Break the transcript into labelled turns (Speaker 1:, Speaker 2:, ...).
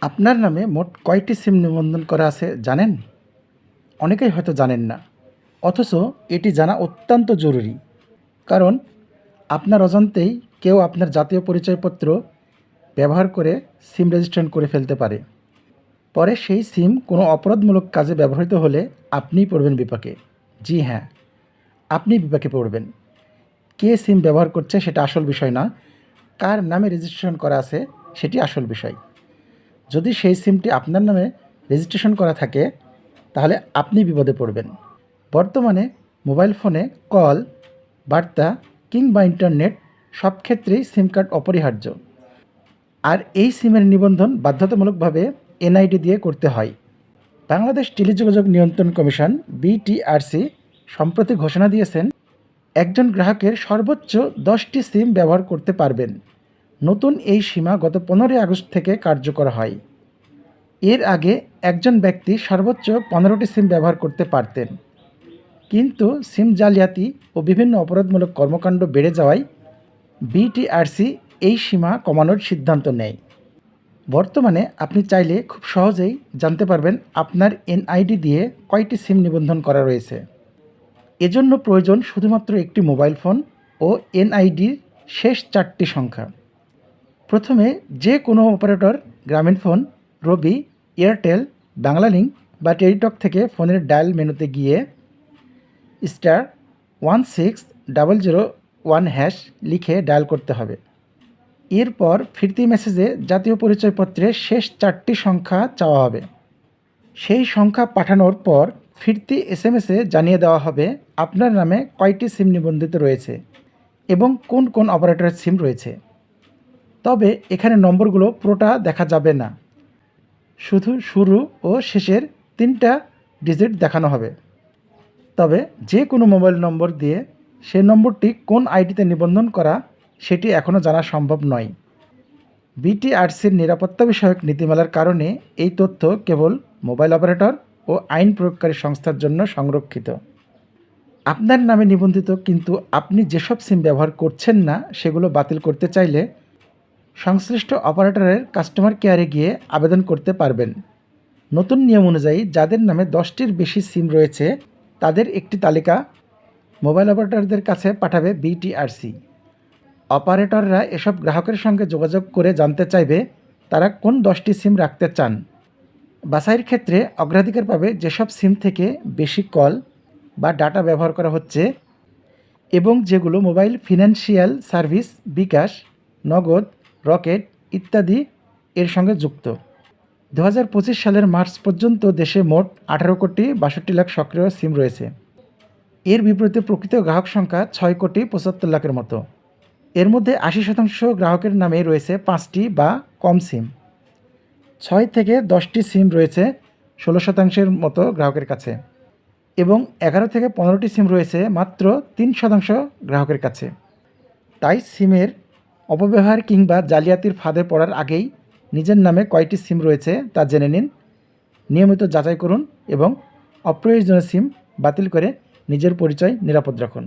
Speaker 1: আপনার নামে মোট কয়টি সিম নিবন্ধন করা আছে জানেন? অনেকেই হয়তো জানেন না। অথচ এটি জানা অত্যন্ত জরুরি। কারণ আপনার অজান্তেই কেউ আপনার জাতীয় পরিচয়পত্র ব্যবহার করে সিম রেজিস্ট্রেশন করে ফেলতে পারে। পরে সেই সিম কোনো অপরাধমূলক কাজে ব্যবহৃত হলে আপনিই পড়বেন বিপাকে। জি হ্যাঁ আপনি বিপাকে পড়বেন। কে সিম ব্যবহার করছে সেটা আসল বিষয় না। কার নামে রেজিস্ট্রেশন করা আছে সেটি আসল বিষয়। যদি সেই সিমটি আপনার নামে রেজিস্ট্রেশন করা থাকে, তাহলে আপনি বিপদে পড়বেন। বর্তমানে মোবাইল ফোনে কল, বার্তা কিংবা ইন্টারনেট সব ক্ষেত্রেই সিম কার্ড অপরিহার্য। আর এই সিমের নিবন্ধন বাধ্যতামূলকভাবে এনআইডি দিয়ে করতে হয়। বাংলাদেশ টেলিযোগাযোগ নিয়ন্ত্রণ কমিশন, বিটিআরসি, সম্প্রতি ঘোষণা দিয়েছেন, একজন গ্রাহকের সর্বোচ্চ দশটি সিম ব্যবহার করতে পারবেন। নতুন এই সীমা গত পনেরোই আগস্ট থেকে কার্যকর হয়। এর আগে একজন ব্যক্তি সর্বোচ্চ পনেরোটি সিম ব্যবহার করতে পারতেন। কিন্তু সিম জালিয়াতি ও বিভিন্ন অপরাধমূলক কর্মকাণ্ড বেড়ে যাওয়ায় বিটিআরসি এই সীমা কমানোর সিদ্ধান্ত নেয়। বর্তমানে আপনি চাইলে খুব সহজেই জানতে পারবেন আপনার এনআইডি দিয়ে কয়টি সিম নিবন্ধন করা রয়েছে। এজন্য প্রয়োজন শুধুমাত্র একটি মোবাইল ফোন ও এনআইডির শেষ চারটি সংখ্যা। প্রথমে যে কোনো অপারেটর, গ্রামীণ ফোন, রবি, এয়ারটেল, বাংলালিংক বা টেলিটক থেকে ফোনের ডায়াল মেনুতে গিয়ে star one six double zero one hash লিখে ডায়াল করতে হবে। এরপর ফিরতি মেসেজে জাতীয় পরিচয়পত্রের শেষ চারটি সংখ্যা চাওয়া হবে। সেই সংখ্যা পাঠানোর পর ফিরতি এস এম এসে জানিয়ে দেওয়া হবে আপনার নামে কয়টি সিম নিবন্ধিত রয়েছে এবং কোন কোন অপারেটরের সিম রয়েছে। তবে এখানে নম্বরগুলো পুরোটা দেখা যাবে না। শুধু শুরু ও শেষের তিনটা ডিজিট দেখানো হবে। তবে যে কোনো মোবাইল নম্বর দিয়ে সেই নম্বরটি কোন আইডিতে নিবন্ধন করা সেটি এখনও জানা সম্ভব নয়। বিটিআরসির নিরাপত্তা বিষয়ক নীতিমালার কারণে এই তথ্য কেবল মোবাইল অপারেটর ও আইন প্রয়োগকারী সংস্থার জন্য সংরক্ষিত। আপনার নামে নিবন্ধিত কিন্তু আপনি যেসব সিম ব্যবহার করছেন না সেগুলো বাতিল করতে চাইলে সংশ্লিষ্ট অপারেটরের কাস্টমার কেয়ারে গিয়ে আবেদন করতে পারবেন। নতুন নিয়ম অনুযায়ী যাদের নামে দশটির বেশি সিম রয়েছে, তাদের একটি তালিকা মোবাইল অপারেটরদের কাছে পাঠাবে বিটিআরসি। অপারেটররা এসব গ্রাহকের সঙ্গে যোগাযোগ করে জানতে চাইবে তারা কোন দশটি সিম রাখতে চান। বাছাইয়ের ক্ষেত্রে অগ্রাধিকার পাবে যেসব সিম থেকে বেশি কল বা ডাটা ব্যবহার করা হচ্ছে এবং যেগুলো মোবাইল ফিনান্সিয়াল সার্ভিস বিকাশ, নগদ রকেট ইত্যাদি এর সঙ্গে যুক্ত। দু হাজার পঁচিশ সালের মার্চ পর্যন্ত দেশে মোট আঠারো কোটি বাষট্টি লাখ সক্রিয় সিম রয়েছে। এর বিপরীতে প্রকৃত গ্রাহক সংখ্যা ছয় কোটি পঁচাত্তর লাখের মতো। এর মধ্যে আশি শতাংশ গ্রাহকের নামে রয়েছে পাঁচটি বা কম সিম। ছয় থেকে দশটি সিম রয়েছে ষোলো শতাংশের মতো গ্রাহকের কাছে। এবং এগারো থেকে পনেরোটি সিম রয়েছে মাত্র তিন শতাংশ গ্রাহকের কাছে। তাই সিমের অপব্যবহার কিংবা জালিয়াতির ফাঁদে পড়ার আগেই নিজের নামে কয়টি সিম রয়েছে তা জেনে নিন। নিয়মিত যাচাই করুন এবং অপ্রয়োজনীয় সিম বাতিল করে নিজের পরিচয় নিরাপদ রাখুন।